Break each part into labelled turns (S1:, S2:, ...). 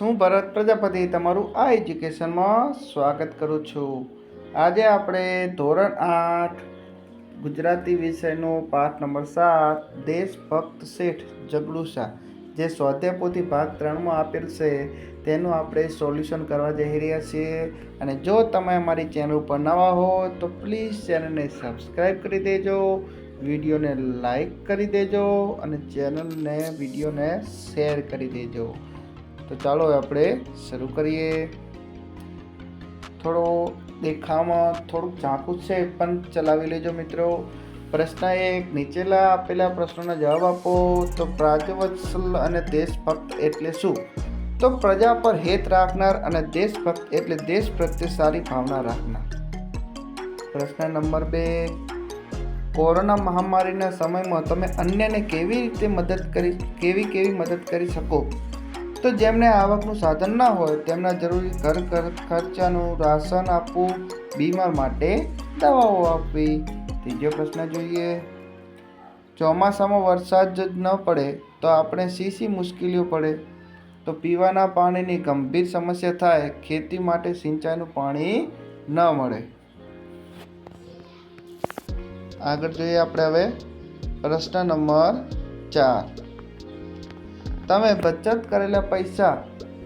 S1: હું ભરત પ્રજાપતિ તમારું આ એજ્યુકેશનમાં સ્વાગત કરું છું. આજે આપણે ધોરણ આઠ, ગુજરાતી વિષયનો પાઠ નંબર સાત, દેશભક્ત શેઠ જગડુસા, જે સ્વાધ્યાયપોથી ભાગ ત્રણમાં આપેલ છે, તેનું આપણે સોલ્યુશન કરવા જઈ રહ્યા છીએ. અને જો તમે અમારી ચેનલ ઉપર નવા હો, તો પ્લીઝ ચેનલને સબસ્ક્રાઈબ કરી દેજો, વિડીયોને લાઈક કરી દેજો, અને ચેનલને, વિડીયોને શેર કરી દેજો. તો ચાલો આપણે શરૂ કરીએ. થોડો દેખાવમાં થોડુંક ઝાંખું છે, પણ ચલાવી લેજો મિત્રો. પ્રશ્ન એક, નીચેલા આપેલા પ્રશ્નોના જવાબ આપો. તો પ્રાજવત્સલ અને દેશભક્ત એટલે શું? તો પ્રજા પર હેત રાખનાર અને દેશભક્ત એટલે દેશ પ્રત્યે સારી ભાવના રાખનાર. પ્રશ્ન નંબર બે, કોરોના મહામારીના સમયમાં તમે અન્યને કેવી રીતે મદદ કરી, કેવી કેવી મદદ કરી શકો? તો જેમને આવકનું સાધન ના હોય, તેમના જરૂરી ઘર ખર્ચાનું રાશન આપવું, બીમાર માટે દવાઓ આપવી. ત્રીજો પ્રશ્ન જોઈએ. ચોમાસામાં વરસાદ જ ન પડે તો આપણે શી શી મુશ્કેલીઓ પડે? તો પીવાના પાણીની ગંભીર સમસ્યા થાય, ખેતી માટે સિંચાઈનું પાણી ન મળે. આગળ જોઈએ આપણે હવે પ્રશ્ન નંબર ચાર. તમે બચત કરેલા પૈસા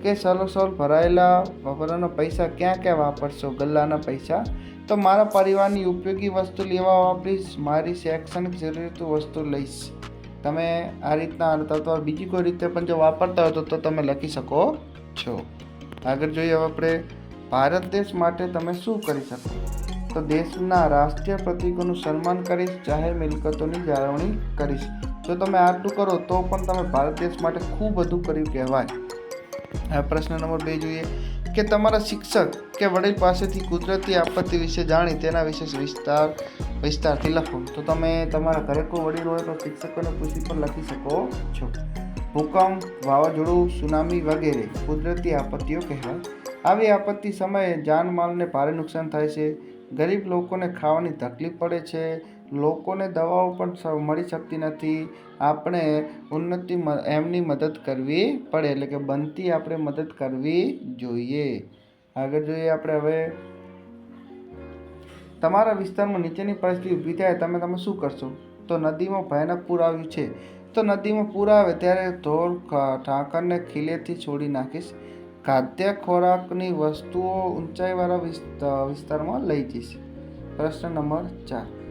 S1: કે સલોસલ ભરાયેલા વપરાના પૈસા ક્યાં ક્યાં વાપરશો? ગલ્લાના પૈસા? તો મારા પરિવારની ઉપયોગી વસ્તુ લેવા વાપરીશ. મારી શૈક્ષણિક જરૂરિયાત વસ્તુ લઈશ. તમે આ રીતના અથવા બીજી કોઈ રીતે પણ જો વાપરતા હોય તો તમે લખી શકો છો. આગળ જોઈએ હવે આપણે ભારત દેશ માટે તમે શું કરી શકો? તો દેશના રાષ્ટ્રીય પ્રતિકોનું સન્માન કરીશ. જાહેર મિલકતોની જાળવણી કરીશ. જો તમે આટલું કરો, તો પણ તમે ભારત દેશ માટે ખૂબ બધું કર્યું કહેવાય. પ્રશ્ન નંબર બે જોઈએ કે તમારા શિક્ષક કે વડીલ પાસેથી કુદરતી આપત્તિ વિશે જાણી તેના વિશે વિસ્તાર, વિસ્તારથી લખો. તો તમે તમારા ઘરે કોઈ વડીલ હોય તો શિક્ષકોને પૂછી પણ લખી શકો છો. ભૂકંપ, વાવાઝોડું, સુનામી વગેરે કુદરતી આપત્તિઓ કહેવાય. આવી આપત્તિ સમયે જાનમાલને ભારે નુકસાન થાય છે. ગરીબ લોકોને ખાવાની તકલીફ પડે છે. લોકોને દવાઓ પણ મળી શકતી નથી. આપણે ઉન્નતિ એમની મદદ કરવી પડે, એટલે કે બનતી આપણે મદદ કરવી જોઈએ. આગળ જોઈએ આપણે હવે. તમારા વિસ્તારમાં નીચેની પરિસ્થિતિ ઊભી થાય, તમે તમે શું કરશો? તો નદીમાં ભયાનક પૂર આવ્યું છે. તો નદીમાં પૂર આવે ત્યારે ઢોર ઠાકરને ખીલેથી છોડી નાખીશ. ખાદ્ય ખોરાકની વસ્તુઓ ઊંચાઈવાળા વિસ્તારમાં લઈ જઈશ. પ્રશ્ન નંબર ચાર.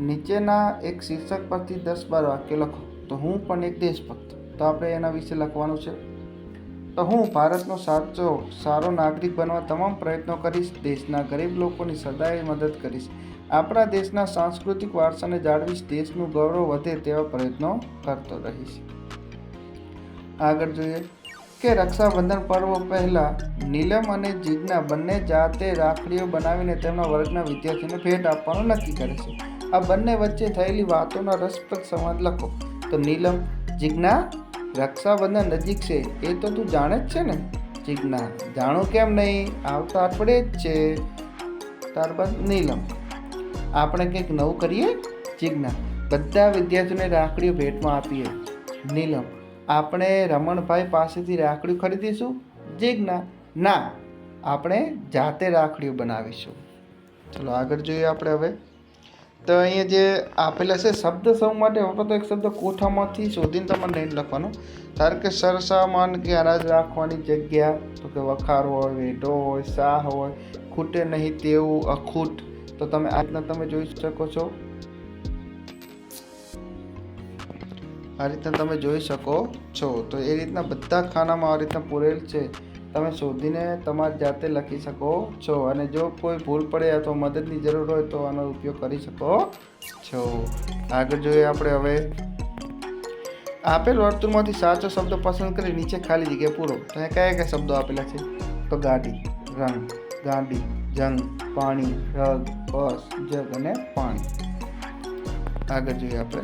S1: નીચેના એક શીર્ષક પરથી દસ બાર વાક્ય લખો. તો હું પણ એક દેશભક્ત. તો આપણે એના વિશે લખવાનું છે? તો હું ભારતનો સાચો, સારો નાગરિક બનવા તમામ પ્રયત્નો કરીશ. દેશના ગરીબ લોકોની સદાય મદદ કરીશ. આપણા દેશના સાંસ્કૃતિક વારસાને જાળવીશ. દેશનું ગૌરવ વધે તેવા પ્રયત્નો કરતો રહીશ. આગળ જોઈએ. કે રક્ષાબંધન પર્વ પહેલાં નીલમ અને જીજ્ઞા બંને જાતે રાખડીઓ બનાવીને તેમના વર્ગના વિદ્યાર્થીઓને ભેટ આપવાનું નક્કી કરે છે. આ બંને વચ્ચે થયેલી વાતોના રસપ્રદ સંવાદ લખો. તો નીલમ, જીજ્ઞા, રક્ષાબંધન નજીક છે. એ તો તું જાણે જ છે ને? જિજ્ઞા, જાણું કેમ નહીં? આવતા આપણે જ છે. ત્યારબાદ નીલમ, આપણે કંઈક નવું કરીએ? જીજ્ઞા, બધા વિદ્યાર્થીઓને રાખડીઓ ભેટમાં આપીએ. નીલમ, આપણે રમણભાઈ પાસેથી રાખડીઓ ખરીદીશું? જિજ્ઞા, ના, આપણે જાતે રાખડીઓ બનાવીશું. ચલો આગળ જોઈએ આપણે હવે. તો અહીંયા જે આપેલા છે શબ્દ સૌ માટે વપરાતો એક શબ્દ કોઠામાંથી શોધીને તમારે નહીં લખવાનો. ધારો કે સરસામાન કે અનાજ રાખવાની જગ્યા, તો કે વખાર હોય, વેઢો હોય શાહ હોય, ખૂટે નહીં તેવું અખૂટ. તો તમે આ રીતના તમે જોઈ શકો છો. આ રીતના તમે જોઈ શકો છો. તો એ રીતના બધા ખાનામાં આ રીતના પૂરેલ છે. તમે શોધીને તમારી જાતે લખી શકો છો. અને જો કોઈ ભૂલ પડે અથવા મદદની જરૂર હોય તો આનો ઉપયોગ કરી શકો છો. આગળ જોઈએ આપણે હવે. આપેલ વર્તુળમાંથી સાચો શબ્દ પસંદ કરી નીચે ખાલી જગ્યા પૂરો. અને કયા કયા શબ્દો આપેલા છે? તો ગાડી રંગ ગાડી, જંગ, પાણી, રગ, બસ, જગ અને પાણી. આગળ જોઈએ આપણે.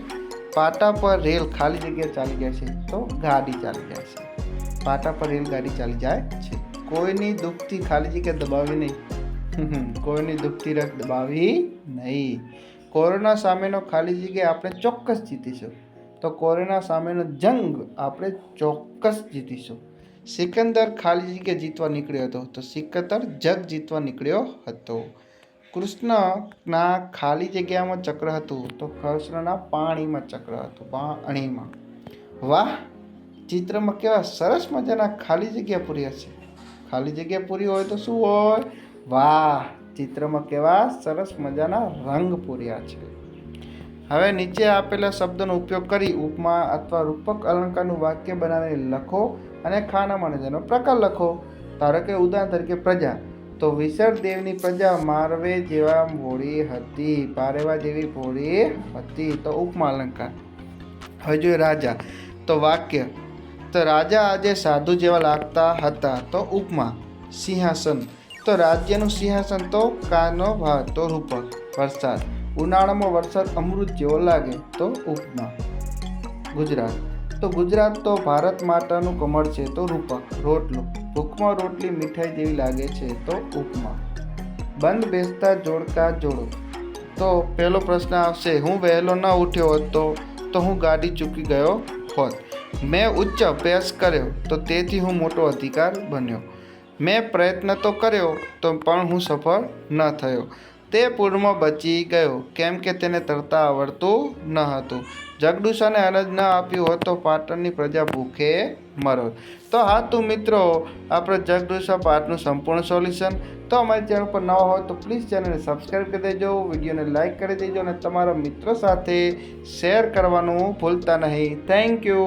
S1: પાટા પર રેલ ખાલી જગ્યા ચાલી ગયા છે તો ગાડી ચાલી જાય છે. પાટા પર રેલગાડી ચાલી જાય છે. કોઈની દુઃખથી ખાલી જગ્યા દબાવી નહીં. કોઈની દુઃખથી રખ દબાવી નહીં. કોરોના સામેનો ખાલી જગ્યા આપણે ચોક્કસ જીતીશું. તો કોરોના સામેનો જંગ આપણે ચોક્કસ જીતીશું. સિકંદર ખાલી જગ્યા જીતવા નીકળ્યો હતો, તો સિકંદર જગ જીતવા નીકળ્યો હતો. કૃષ્ણના ખાલી જગ્યામાં ચક્ર હતું, તો કૃષ્ણના પાણીમાં ચક્ર હતું, પાણીમાં. વાહ! ચિત્રમાં કેવા સરસ મજાના ખાલી જગ્યા પૂરી હશે ખાલી જગ્યા પૂરી હોય તો શું હોય? વાહ, ચિત્રમાં કેવા સરસ મજાના રંગ પૂર્યા છે. હવે નીચે આપેલા શબ્દોનો ઉપયોગ કરી ઉપમા અથવા રૂપક અલંકારનું વાક્ય બનાવીને લખો અને ખાના જેનો પ્રકાર લખો. ધારો કે ઉદાહરણ તરીકે પ્રજા. તો વિસર દેવની પ્રજા મારવે જેવા ભોળી હતી, પારેવા જેવી ભોળી હતી. તો ઉપમા અલંકાર. હવે જોઈએ રાજા. તો વાક્ય તો રાજા આજે સાધુ જેવા લાગતા હતા તો ઉપમા, સિંહાસન. તો રાજ્યનું સિંહાસન તો કાનો ભાત તો રૂપક, વરસાદ. ઉનાળામાં વરસાદ અમૃત જેવો લાગે તો ઉપમા. ગુજરાત. તો ગુજરાત તો ભારત માતાનું કમળ છે તો રૂપક, રોટલો. ભૂખમાં રોટલી મીઠાઈ જેવી લાગે છે તો ઉપમા. બંધ બેસતા જોડકા જોડો. તો પહેલો પ્રશ્ન આવશે, હું વહેલો ન ઉઠ્યો હોત તો તો હું ગાડી ચૂકી ગયો હોત. મેં ઉચ્ચ અભ્યાસ કર્યો તો તેથી હું મોટો અધિકાર બન્યો. મેં પ્રયત્ન તો કર્યો તો પણ હું સફળ ન થયો. તે પૂરમાં બચી ગયો, કેમ કે તેને તરતા આવડતું ન હતું. જગદુશાને અનાજ ન આપ્યું હોત તો પાટણની પ્રજા ભૂખે મરો તો હા તું મિત્રો, આપણે જગદુશા પાઠનું સંપૂર્ણ સોલ્યુશન. તો અમારી ચેનલ પર નવા હોય તો પ્લીઝ ચેનલને સબસ્ક્રાઈબ કરી દેજો, વિડીયોને લાઇક કરી દેજો અને તમારા મિત્રો સાથે શેર કરવાનું ભૂલતા નહીં. Thank you